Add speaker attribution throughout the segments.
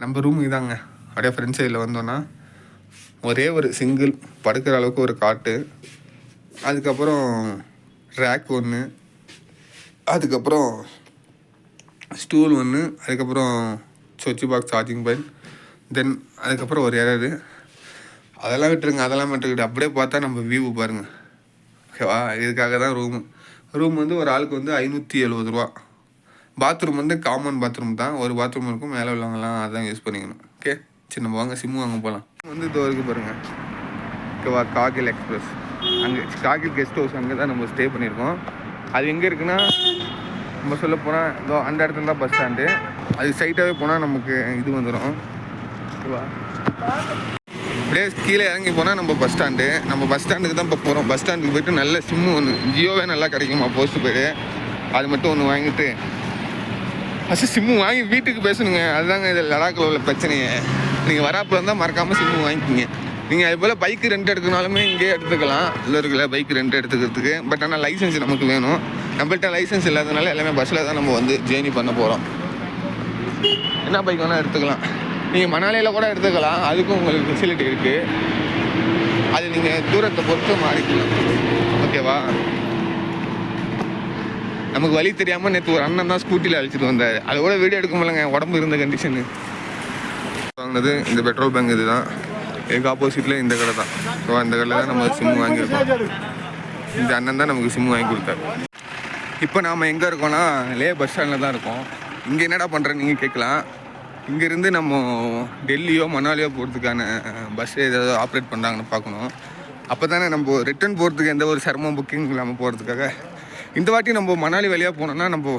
Speaker 1: நம்ம ரூம் இதாங்க. அப்படியே ஃப்ரெண்ட் சைடில் வந்தோன்னா ஒரே ஒரு சிங்கிள் படுக்கிற அளவுக்கு ஒரு காட்டு. அதுக்கப்புறம் ரேக் ஒன்று அதுக்கப்புறம் ஸ்டூல் ஒன்று அதுக்கப்புறம் சுவிட்ச் பாக்ஸ் சார்ஜிங் பாயிண்ட் தென் அதுக்கப்புறம் ஒரு எரரு அதெல்லாம் விட்டுருங்க அதெல்லாம் விட்டுருக்கிட்டு அப்படியே பார்த்தா நம்ம வியூ பாருங்க. ஓகேவா? இதுக்காக தான் ரூமு ரூம் வந்து ஒரு ஆளுக்கு வந்து ஐநூற்றி எழுபது ரூபா. பாத்ரூம் வந்து காமன் பாத்ரூம் தான். ஒரு பாத்ரூம் இருக்கும் மேலே உள்ளவங்கலாம் அதான் யூஸ் பண்ணிக்கணும். ஓகே சின்ன வாங்க சிம்மு வாங்க போகலாம் வந்து இதோ இருக்கு பாருங்கள் ஓகேவா காகில் எக்ஸ்பிரஸ் அங்கே காகில் கெஸ்ட் ஹவுஸ் அங்கே தான் நம்ம ஸ்டே பண்ணியிருக்கோம். அது எங்கே இருக்குன்னா நம்ம சொல்ல போனால் இதோ அந்த இடத்துல தான் பஸ் ஸ்டாண்டு அது சைட்டாகவே போனால் நமக்கு இது வந்துடும் ஓகேவா அப்படியே கீழே இறங்கி போனால் நம்ம பஸ் ஸ்டாண்டு நம்ம பஸ் ஸ்டாண்டுக்கு தான் இப்போ போகிறோம் பஸ் ஸ்டாண்டுக்கு போயிட்டு நல்ல சிம்மு ஒன்று ஜியோவே நல்லா கிடைக்குமா போஸ்ட் பேர் அது மட்டும் ஒன்று வாங்கிட்டு ஃபஸ்ட்டு சிம்மு வாங்கி வீட்டுக்கு பேசணுங்க. அதுதாங்க இது லடாக்கில் உள்ள பிரச்சனையே. நீங்கள் வராப்பில் இருந்தால் மறக்காமல் சிம்மு வாங்கிக்கிங்க. நீங்கள் அது போல் பைக்கு ரெண்ட் எடுக்கனாலுமே இங்கேயே எடுத்துக்கலாம். இல்லை இருக்குல்ல பைக் ரெண்ட் எடுத்துக்கிறதுக்கு. பட் ஆனால் லைசன்ஸ் நமக்கு வேணும். நம்மள்கிட்ட லைசன்ஸ் இல்லாதனால எல்லாமே பஸ்ஸில் தான் நம்ம வந்து ஜேர்னி பண்ண போகிறோம் என்ன பைக் வேணால் எடுத்துக்கலாம். நீங்கள் மணாலியில் கூட எடுத்துக்கலாம். அதுக்கும் உங்களுக்கு ஃபெசிலிட்டி இருக்குது அது நீங்கள் தூரத்தை பொறுத்து மாறிக்கலாம். ஓகேவா நமக்கு வழி தெரியாமல் நேற்று ஒரு அண்ணன் தான் ஸ்கூட்டியில் அழைச்சிட்டு வந்தார். அதை கூட வீடியோ எடுக்க முடியலங்க உடம்பு இருந்த கண்டிஷனு வாங்கினது இந்த பெட்ரோல் பங்க் இதுதான். இதுக்கு ஆப்போசிட்டில் இந்த கடை தான். ஸோ அந்த கடையில் தான் நம்ம சிம் வாங்கியிருக்கோம். இந்த அண்ணன் தான் நமக்கு சிம் வாங்கி கொடுத்தாரு. இப்போ நாம் எங்கே இருக்கோம்னா லே பஸ் ஸ்டாண்டில் தான் இருக்கோம். இங்கே என்னடா பண்ணுறேன்னு நீங்கள் கேட்கலாம். இங்கேருந்து நம்ம டெல்லியோ மணாலியோ போகிறதுக்கான பஸ் ஏதாவது ஆப்ரேட் பண்ணுறாங்கன்னு பார்க்கணும். அப்போ தானே நம்ம ரிட்டர்ன் போகிறதுக்கு எந்த ஒரு சிரமம் புக்கிங் இல்லாமல் போகிறதுக்காக இந்த வாட்டி நம்ம மணாலி வழியாக போனோம்னா நம்ம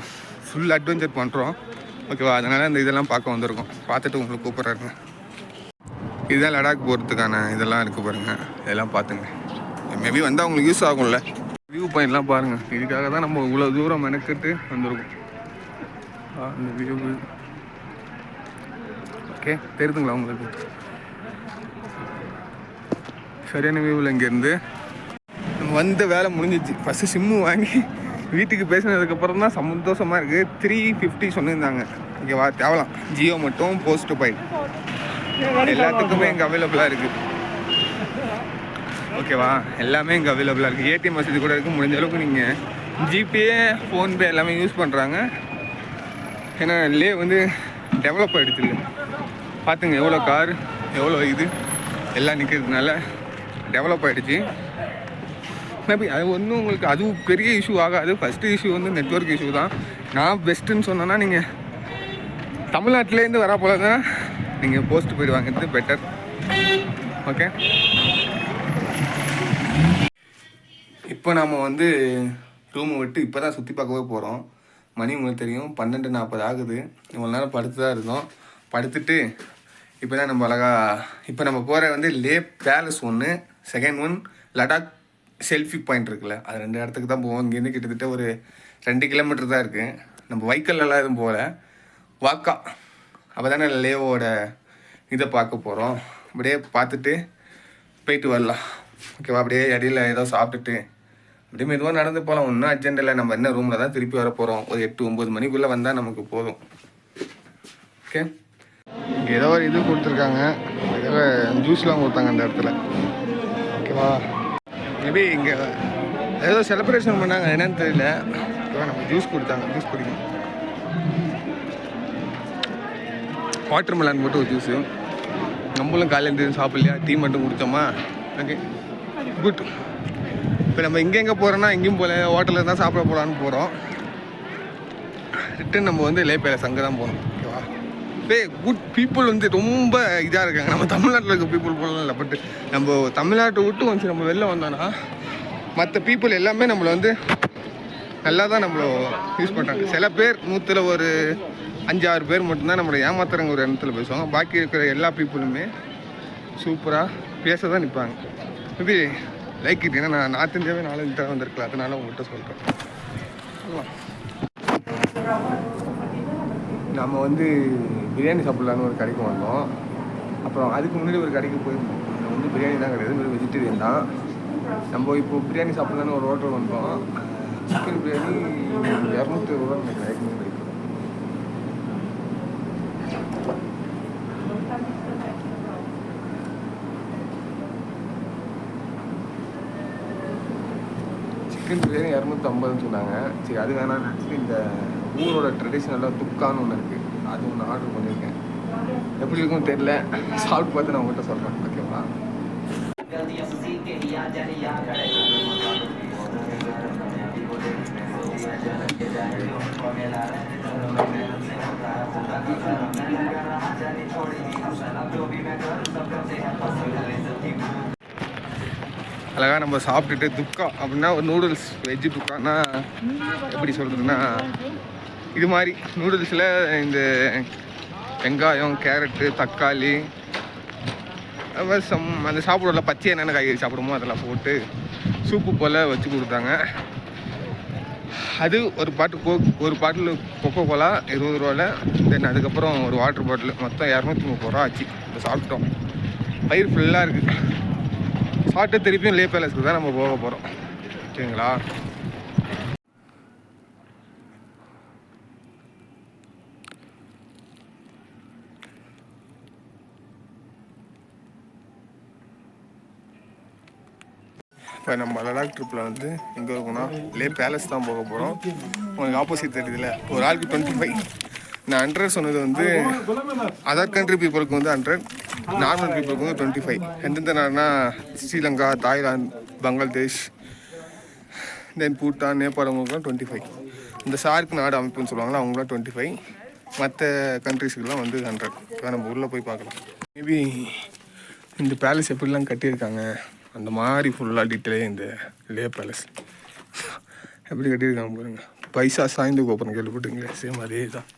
Speaker 1: ஃபுல் அட்வென்ச்சர் பண்ணுறோம் ஓகேவா அதனால் இந்த இதெல்லாம் பார்க்க வந்திருக்கோம். பார்த்துட்டு உங்களுக்கு கூப்பிட்றாருங்க இதுதான் லடாக் போகிறதுக்கான இதெல்லாம் இருக்குது பாருங்கள் இதெல்லாம் பார்த்துங்க. மேபி வந்தால் உங்களுக்கு யூஸ் ஆகும்ல. வியூ பாயிண்ட்லாம் பாருங்கள் இதுக்காக தான் நம்ம இவ்வளோ தூரம் மெனக்கிட்டு வந்திருக்கோம். ஆ, இந்த வியூ ஓகே தெரியுதுங்களா உங்களுக்கு? சரியான வியூவில் இங்கேருந்து. நம்ம வந்த வேலை முடிஞ்சிச்சு. ஃபஸ்ட்டு சிம்மு வாங்கி வீட்டுக்கு பேசினதுக்கப்புறம் தான் சந்தோஷமாக இருக்குது த்ரீ ஃபிஃப்டி சொல்லியிருந்தாங்க ஓகேவா தேவலாம். ஜியோ மட்டும் போஸ்ட் பை எல்லாத்துக்குமே இங்கே அவைலபிளாக இருக்குது ஓகேவா எல்லாமே இங்கே அவைலபிளாக இருக்குது ஏடிஎம் வசதி கூட இருக்குது முடிஞ்ச அளவுக்கு நீங்கள் ஜிபே ஃபோன்பே எல்லாமே யூஸ் பண்ணுறாங்க ஏன்னா லே வந்து டெவலப் ஆகிடுச்சு இல்லை. பார்த்துங்க எவ்வளோ கார் எவ்வளோ இது எல்லாம் நிற்கிறதுனால டெவலப் ஆகிடுச்சு மேபி அது ஒன்றும் உங்களுக்கு அதுவும் பெரிய இஷ்யூ ஆகாது. ஃபஸ்ட்டு இஷ்யூ வந்து நெட்ஒர்க் இஷ்யூ தான். நான் பெஸ்ட்டுன்னு சொன்னேன்னா நீங்கள் தமிழ்நாட்டிலேருந்து வரா போல தான் நீங்கள் போஸ்ட் போய் வாங்கிறது பெட்டர் ஓகே இப்போ நாம் வந்து ரூமை விட்டு இப்போ தான் சுற்றி பார்க்கவே போகிறோம் மணி உங்களுக்கு தெரியும். பன்னெண்டு நாற்பது ஆகுது. இவ்வளோ நேரம் படுத்து தான் இருந்தோம். படுத்துட்டு இப்போ தான் நம்ம அழகாக இப்போ நம்ம போகிற வந்து லே பேலஸ் ஒன்று second one Ladakh selfie point இருக்குல்ல அது ரெண்டு இடத்துக்கு தான் போவோம். இங்கேருந்து கிட்டத்தட்ட ஒரு ரெண்டு கிலோமீட்டர் தான் இருக்குது நம்ம வைக்கல்லாம் எதுவும் போகல. வாக்கா அப்போ தானே லேவோட இதை பார்க்க போகிறோம் அப்படியே பார்த்துட்டு போயிட்டு வரலாம். ஓகேவா? அப்படியே இடையில ஏதோ சாப்பிட்டுட்டு. அப்படியே மெதுவாக நடந்து போகலாம். ஒன்றும் அர்ஜென்ட் இல்லை. நம்ம என்ன ரூமில் தான் திருப்பி வர போகிறோம் ஒரு எட்டு ஒம்பது மணிக்குள்ளே வந்தால் நமக்கு போதும். ஓகே ஏதோ ஒரு இது கொடுத்துருக்காங்க. ஏதோ ஜூஸ்லாம் கொடுத்தாங்க அந்த இடத்துல. ஓகேவா? மேபி இங்கே ஏதோ செலிப்ரேஷன் பண்ணாங்க என்னன்னு தெரியல. நம்ம ஜூஸ் கொடுத்தாங்க ஜூஸ் குடிக்கணும். வாட்டர் மெலான் மட்டும் ஒரு ஜூஸு நம்மளும் காலையில் எந்திரிச்சு சாப்பிட்லையா? டீ மட்டும் குடித்தோமா ஓகே குட் இப்போ நம்ம எங்கெங்கே போகிறோன்னா எங்கேயும் போகல ஹோட்டலில் தான் சாப்பிட போகலான்னு போகிறோம் ரிட்டன் நம்ம வந்து லே பேலஸ் அங்கே தான் போகணும். அப்படியே குட் பீப்புள் வந்து ரொம்ப இதாக இருக்காங்க. நம்ம தமிழ்நாட்டில் இருக்க பீப்புள் போலாம் இல்லை. பட் நம்ம தமிழ்நாட்டை விட்டு வந்து நம்ம வெளில வந்தோன்னா மற்ற பீப்புள் எல்லாமே நம்மளை வந்து நல்லா தான் நம்மள யூஸ் பண்ணுறாங்க சில பேர் நூற்றில் ஒரு அஞ்சு ஆறு பேர் மட்டும்தான் நம்மளை ஏமாத்துறங்க ஒரு இடத்துல பேசுவாங்க. பாக்கி இருக்கிற எல்லா பீப்புளுமே சூப்பராக பேச தான் நிற்பாங்க மேபி லைக் இட் ஏன்னா நான் நார்த் இந்தியாவே நாலஞ்சு தான் வந்திருக்கலாம் அதனால உங்கள்கிட்ட சொல்கிறேன் நம்ம வந்து பிரியாணி சாப்பிட்லான்னு ஒரு கடைக்கு வந்தோம். அப்புறம் அதுக்கு முன்னாடி ஒரு கடைக்கு போயிருந்தோம். வந்து பிரியாணி தான் கிடையாது. வெறும் வெஜிடேரியன் தான். நம்ம இப்போ பிரியாணி சாப்பிட்லான்னு ஒரு ஹோட்டல் வந்தோம். சிக்கன் பிரியாணி இரநூத்தி ரூபா எனக்கு கிடைக்கும் சிக்கன் பிரியாணி இரநூத்தி ஐம்பதுன்னு சொன்னாங்க. சரி அது வேணாம் நினச்சி இந்த ஊரோட ட்ரெடிஷ்னலாக துக்கான்னு ஒன்று இருக்குது அது ஒன்று ஆர்டர் பண்ணியிருக்கேன் எப்படி இருக்கும்னு தெரியல. சாப்பிட்டு பார்த்து நான் உங்கள்கிட்ட சொல்கிறேன் ஓகேவா அழகாக நம்ம சாப்பிட்டுட்டு துக்கா அப்படின்னா ஒரு நூடுல்ஸ் வெஜ்ஜு துக்கான்னா எப்படி சொல்கிறதுன்னா இது மாதிரி நூடுல்ஸில் இந்த வெங்காயம் கேரட்டு தக்காளி அப்புறம் சம் அந்த சாப்பிடுவோம்ல பச்சை என்னென்ன காய்கறி சாப்பிடுமோ அதெல்லாம் போட்டு சூப்பு போல் வச்சு கொடுத்தாங்க. அது ஒரு பாட்டு கோ ஒரு பாட்டில் கொக்கோ கோலா இருபது ரூபாவில் தென் அதுக்கப்புறம் ஒரு வாட்டர் பாட்டில் மொத்தம் இரநூத்தி முப்பது ரூபா ஆச்சு. இப்போ சாப்பிட்டோம் பயிர் ஃபுல்லாக இருக்குது சாப்பிட்டு திருப்பியும் லே பேலஸ்க்கு தான் நம்ம போக போகிறோம் ஓகேங்களா இப்போ நம்ம லடாக் ட்ரிப்பில் வந்து எங்கே இருக்கோம்னா லே பேலஸ் தான் போக போகிறோம் உங்களுக்கு ஆப்போசிட் தெரியுதுல ஒரு ஆளுக்கு டுவெண்ட்டி ஃபைவ் நான் ஹண்ட்ரட் சொன்னது வந்து அதர் கண்ட்ரி பீப்புளுக்கு வந்து ஹண்ட்ரட் நார்மல் பீப்புளுக்கு வந்து டுவெண்ட்டி ஃபைவ் எந்தெந்த நாடுனா ஸ்ரீலங்கா தாய்லாந்து பங்களாதேஷ் தென் பூட்டான் நேபாளங்களுக்குலாம் டுவெண்ட்டி ஃபைவ் இந்த சார்க் நாடு அமைப்புன்னு சொல்லுவாங்களா அவங்களாம் டுவெண்ட்டி ஃபைவ் மற்ற கண்ட்ரிஸ்க்குலாம் வந்து ஹண்ட்ரட் இப்போ நம்ம உள்ளே போய் பார்க்கலாம். மேபி இந்த பேலஸ் எப்படிலாம் கட்டியிருக்காங்க? அந்த மாதிரி ஃபுல்லாக டீட்டெயிலே இந்த லே பேலஸ் எப்படி கட்டியிருக்காங்க பாருங்க. பைசா சாய்ந்து கோபுரம் கேள்விப்பட்டீங்களே சேம் அதே தான்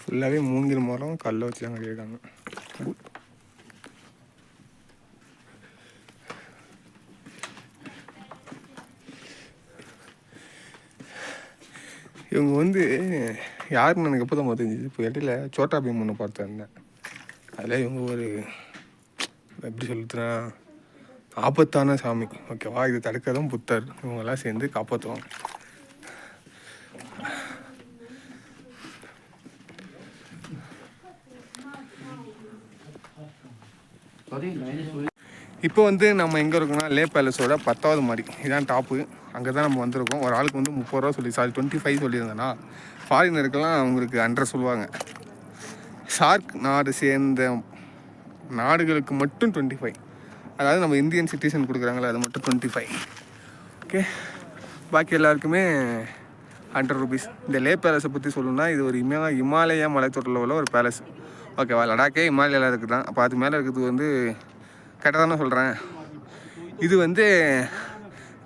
Speaker 1: ஃபுல்லாகவே மூங்கில் மரம் கல்லை வச்சு தான் கட்டியிருக்காங்க. இவங்க வந்து யாருன்னு எனக்கு எப்போ தான் தெரிஞ்சுது. இப்போ இடையில சோட்டா பீம் ஒன்று பார்த்துருந்தேன் அதில் இவங்க ஒரு எப்படி சொல்லுதுன்னா ஆபத்தான சாமி. ஓகேவா? இது தடுக்கதான் புத்தர். இவங்கெல்லாம் சேர்ந்து காப்பாற்றுவாங்க இப்போ வந்து நம்ம எங்கே இருக்கோம்னா லே பேலஸோட பத்தாவது மாடி. இதான் டாப்பு அங்கே தான் நம்ம வந்திருக்கோம். ஒரு ஆளுக்கு வந்து முப்பது ரூபா சொல்லி சாரி டுவெண்ட்டி ஃபைவ் சொல்லியிருந்தேன்னா ஃபாரினருக்கெல்லாம் அவங்களுக்கு ஹண்ட்ரட் சொல்லுவாங்க. சார்க் நாடு சேர்ந்த நாடுகளுக்கு மட்டும் டுவெண்ட்டி ஃபைவ் அதாவது நம்ம இந்தியன் சிட்டிசன் கொடுக்குறாங்களே அது மட்டும் டுவெண்ட்டி ஃபைவ் ஓகே பாக்கி எல்லாருக்குமே ஹண்ட்ரட் ருபீஸ் இந்த லே பேலஸை பற்றி சொல்லணும்னா இது ஒரு இமய இமாலய மலைத்தொடரில் உள்ள ஒரு பேலஸ் ஓகேவா லடாக்கே இமாலயாவில் இருக்குது தான் அப்போ அது மேலே இருக்கிறது வந்து கரெக்டாக தானே சொல்கிறேன் இது வந்து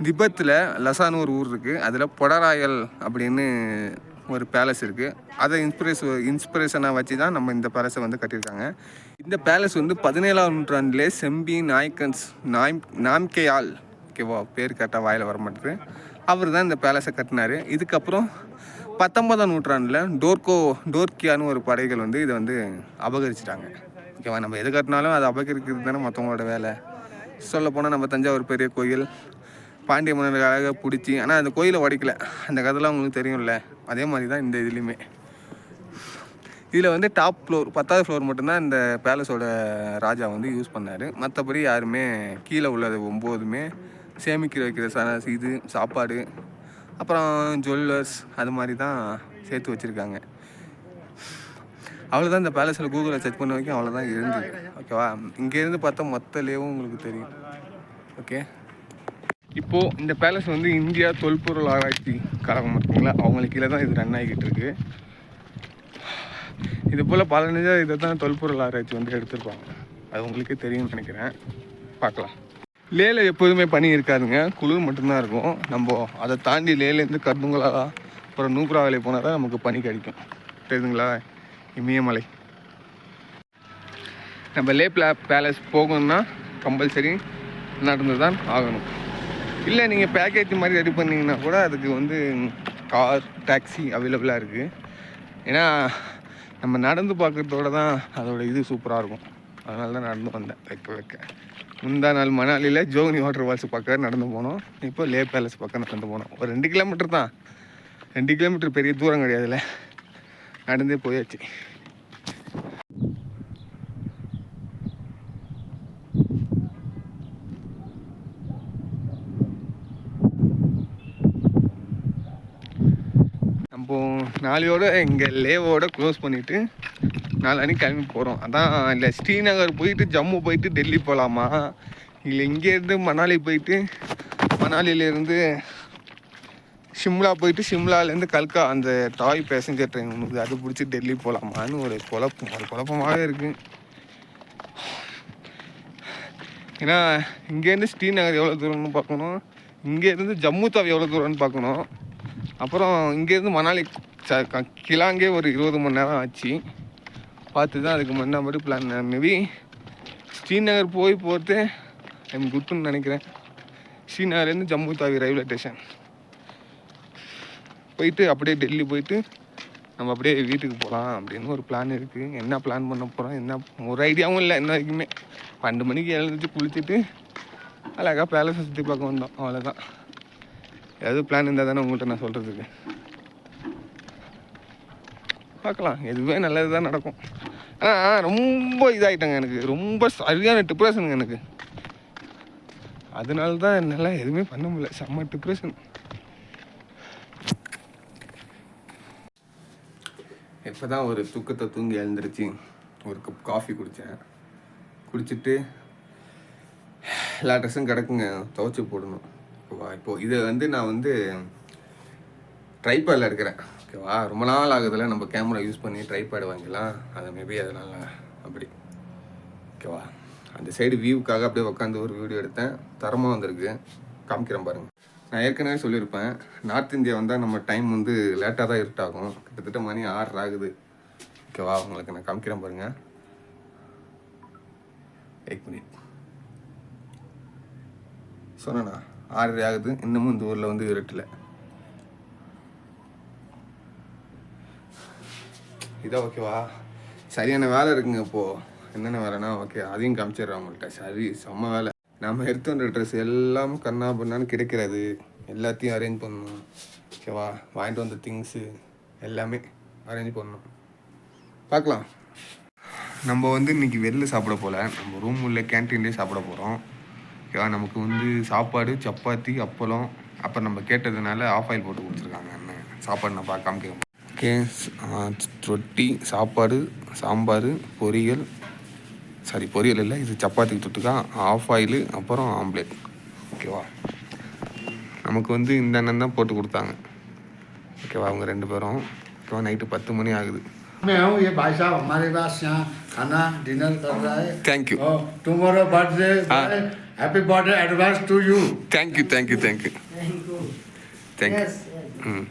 Speaker 1: திபத்தில் லசான்னு ஒரு ஊர் இருக்குது அதில் பொடராயல் அப்படின்னு ஒரு பேலஸ் இருக்குது அதை இன்ஸ்பிரேஸ் இன்ஸ்பிரேஷனாக வச்சு தான் நம்ம இந்த பேலஸை வந்து கட்டியிருக்காங்க. இந்த பேலஸ் வந்து பதினேழாம் நூற்றாண்டிலே செம்பி நாய்க்கன்ஸ் நாய் நாம்கேயால் ஓகேவா பேர் கரெக்டாக வாயில் வர மாட்டேது அவர் தான் இந்த பேலஸை கட்டினார். இதுக்கப்புறம் பத்தொன்பதாம் நூற்றாண்டில் டோர்கோ டோர்கியான்னு ஒரு படைகள் வந்து இதை வந்து அபகரிச்சிட்டாங்க. ஓகேவா நம்ம எது கட்டினாலும் அதை அபகரிக்கிறது தானே மற்றவங்களோட வேலை. சொல்லப்போனால் நம்ம தஞ்சாவூர் பெரிய கோயில் பாண்டிய மன்னர்களுக்காக பிடிச்சி ஆனால் அந்த கோயிலை உடைக்கல. அந்த கதைலாம் உங்களுக்கு தெரியும்ல? அதே மாதிரி தான் இந்த இதுலேயுமே. இதில் வந்து டாப் ஃப்ளோர் பத்தாவது ஃப்ளோர் மட்டும்தான் இந்த பேலஸோட ராஜா வந்து யூஸ் பண்ணார். மற்றபடி யாருமே கீழே உள்ளது ஒம்போதுமே சேமிக்கிற வைக்கிற ச இது சாப்பாடு அப்புறம் ஜுவல்லர்ஸ் அது மாதிரி தான் சேர்த்து வச்சுருக்காங்க. அவ்வளோதான் இந்த பேலஸில் கூகுளில் செக் பண்ண வரைக்கும் அவ்வளோதான் இருந்தது. ஓகேவா இங்கேருந்து பார்த்தா மொத்த லேவும் உங்களுக்கு தெரியும். ஓகே இப்போது இந்த பேலஸ் வந்து இந்தியா தொல்பொருள் ஆராய்ச்சி கழகம் இருக்குங்களா அவங்களுக்கு கீழே தான் இது ரன் ஆகிக்கிட்டு இருக்கு. இது போல் பல நிஜம் இதை தான் தொல்பொருள் ஆராய்ச்சி வந்து எடுத்திருப்பாங்க. அது உங்களுக்கே தெரியும்னு நினைக்கிறேன். பார்க்கலாம். லேல எப்போதுமே பனி இருக்காதுங்க. குளிர் மட்டும்தான் இருக்கும். நம்ம அதை தாண்டி லேலேருந்து கர்துங்களா அப்புறம் நூப்ரா வேலை போனால் தான் நமக்கு பனி கிடைக்கும். தெரியுதுங்களா? இமயமலை. நம்ம லே பிளா பேலஸ் போகணும்னா கம்பல்சரி நடந்து தான் ஆகணும். இல்லை நீங்கள் பேக்கேஜ் மாதிரி ரெடி பண்ணீங்கன்னா கூட அதுக்கு வந்து கார் டாக்ஸி அவைலபிளாக இருக்குது ஏன்னா நம்ம நடந்து பார்க்குறதோட தான் அதோட இது சூப்பராக இருக்கும். அதனால தான் நடந்து வந்தேன் வைக்க வைக்க. முந்தா நாள் மணாலியில் ஜோகினி வாட்டர் ஃபால்ஸ் பக்கம் நடந்து போனோம். இப்போ லே பேலஸ் பக்கம் நடந்து போனோம். ஒரு ரெண்டு கிலோமீட்டர் தான். ரெண்டு கிலோமீட்டர் பெரிய தூரம் கிடையாதுல்ல நடந்தே போயாச்சு நம்ம நாளையோட எங்கள் லேவோட க்ளோஸ் பண்ணிவிட்டு நாளானி கிளம்பி போகிறோம் அதான் இல்லை ஸ்ரீநகர் போயிட்டு ஜம்மு போயிட்டு டெல்லி போகலாமா இல்லை இங்கேருந்து மணாலி போயிட்டு மணாலியிலேருந்து ஷிம்லா போயிட்டு சிம்லாலேருந்து கல்கா அந்த டாய் பேசஞ்சர் ட்ரெயின் ஒன்று அது பிடிச்சி டெல்லி போகலாமான்னு ஒரு குழப்பம். ஒரு குழப்பமாகவே இருக்குது ஏன்னா இங்கேருந்து ஸ்ரீநகர் எவ்வளோ தூரம்னு பார்க்கணும்? இங்கேருந்து ஜம்மு தாவி எவ்வளோ தூரம்னு பார்க்கணும்? அப்புறம் இங்கேருந்து மணாலி ச- க- கிளாங்கே ஒரு இருபது மணி நேரம் ஆச்சு. பார்த்து தான் அதுக்கு முன்னா மாதிரி பிளான் மேபி ஸ்ரீநகர் போய் போகிறது ஐம் குட்டுன்னு நினைக்கிறேன். ஸ்ரீநகர்லேருந்து ஜம்மு தாவி ரயில்வே ஸ்டேஷன் போயிட்டு அப்படியே டெல்லி போயிட்டு நம்ம அப்படியே வீட்டுக்கு போகலாம் அப்படின்னு ஒரு பிளான் இருக்குது என்ன பிளான் பண்ண போகிறோம் என்ன ஒரு ஐடியாவும் இல்லை இன்ன வரைக்குமே. பன்னெண்டு மணிக்கு எழுந்துச்சு குளிச்சுட்டு அழகாக பேலஸை சுற்றி பார்க்க வந்தோம். அவ்வளோதான் ஏதாவது பிளான் இருந்தால் தானே உங்கள்கிட்ட நான் சொல்கிறதுக்கு பார்க்கலாம். எதுவுமே நல்லது தான் நடக்கும் ஆனால் ரொம்ப இதாகிட்டாங்க எனக்கு. ரொம்ப சரியான டிப்ரெஷனுங்க எனக்கு. அதனால தான் என்னால் எதுவுமே பண்ண முடியல. செம்ம டிப்ரெஷன் இப்போ தான் ஒரு தூக்கத்தை தூங்கி எழுந்திருச்சு. ஒரு கப் காஃபி குடித்தேன் குடிச்சிட்டு எல்லா ட்ரெஸ்ஸும் கிடக்குங்க. துவைச்சி போடணும். ஓகேவா இப்போது இதை வந்து நான் வந்து ட்ரைபேடில் எடுக்கிறேன். ஓகேவா ரொம்ப நாள் ஆகுதுல நம்ம கேமரா யூஸ் பண்ணி ட்ரைபேடு வாங்கிக்கலாம் அது மேபி அதனால் அப்படி. ஓகேவா அந்த சைடு வியூவுக்காக அப்படியே உட்காந்து ஒரு வீடியோ எடுத்தேன். தரமாக வந்திருக்கு. காமிக்கிறேன் பாருங்கள் நான் ஏற்கனவே சொல்லியிருப்பேன். நார்த் இந்தியா வந்தால் நம்ம டைம் வந்து லேட்டாக தான் இருட்டாகும் கிட்டத்தட்ட மணி ஆறு ஆகுது. ஓகேவா உங்களுக்கு நான் காமிக்கிறேன் பாருங்கள் எயிட் மினிட் சொன்னேண்ணா ஆறரை ஆகுது. இன்னமும் இந்த ஊரில் வந்து இருட்டில். இதான் ஓகேவா சரியான வேலை இருக்குங்க இப்போது என்னென்ன வேலைனா ஓகே அதையும் காமிச்சிடுறேன் உங்கள்கிட்ட சரி செம்ம வேலை. நம்ம எடுத்து வந்த ட்ரெஸ் எல்லாம் கண்ணா பண்ணான்னு கிடைக்கிறது. எல்லாத்தையும் அரேஞ்ச் பண்ணணும். ஓகேவா வாங்கிட்டு வந்த திங்ஸு எல்லாமே அரேஞ்ச் பண்ணணும். பார்க்கலாம். நம்ம வந்து இன்னைக்கு வெளில சாப்பிட போகல நம்ம ரூம் உள்ள கேன்டீன்லேயே சாப்பிட போகிறோம் நமக்கு வந்து சாப்பாடு சப்பாத்தி அப்பளம் அப்புறம் நம்ம கேட்டதுனால ஆஃப் ஆயில் போட்டு கொடுத்துருக்காங்க என்ன சாப்பாடு நான் பார்க்க காமிக்கிறேன் ஓகே ரொட்டி சாப்பாடு சாம்பார் பொரியல் சாரி பொரியல் இல்லை இது சப்பாத்திக்கு தொட்டுக்கா ஆஃப் ஆயிலு அப்புறம் ஆம்லேட் ஓகேவா நமக்கு வந்து இந்த அண்ணன் தான் போட்டு கொடுத்தாங்க ஓகேவா அவங்க ரெண்டு பேரும் ஓகேவா நைட்டு பத்து மணி ஆகுது
Speaker 2: मैं हूँ ये भाई साहब हमारे पास यहाँ खाना डिनर कर रहा है
Speaker 1: தேங்க்யூ
Speaker 2: और tomorrow birthday
Speaker 1: happy
Speaker 2: birthday advance to you. Thank
Speaker 1: you, thank you,
Speaker 3: thank you.
Speaker 1: Thank
Speaker 3: you. Thank you. Yes.
Speaker 1: Mm.